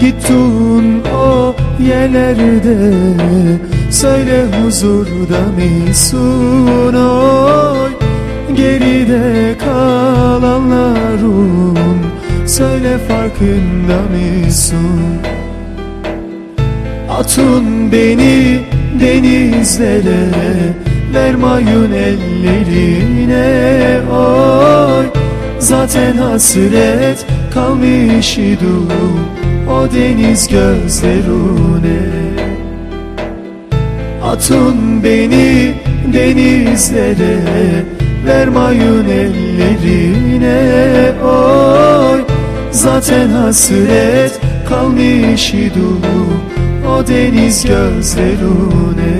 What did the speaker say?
Gittin o yerlerde Söyle huzurda mısın oy Geride kalanların Söyle farkında mısın? Atın beni denizlere Vermayın ellerine. Oy Zaten hasret kalmış idim O deniz gözlerine Atın beni denizlere Vermayın ellerine. Oy Zaten hasret kalmış idim O deniz gözlerine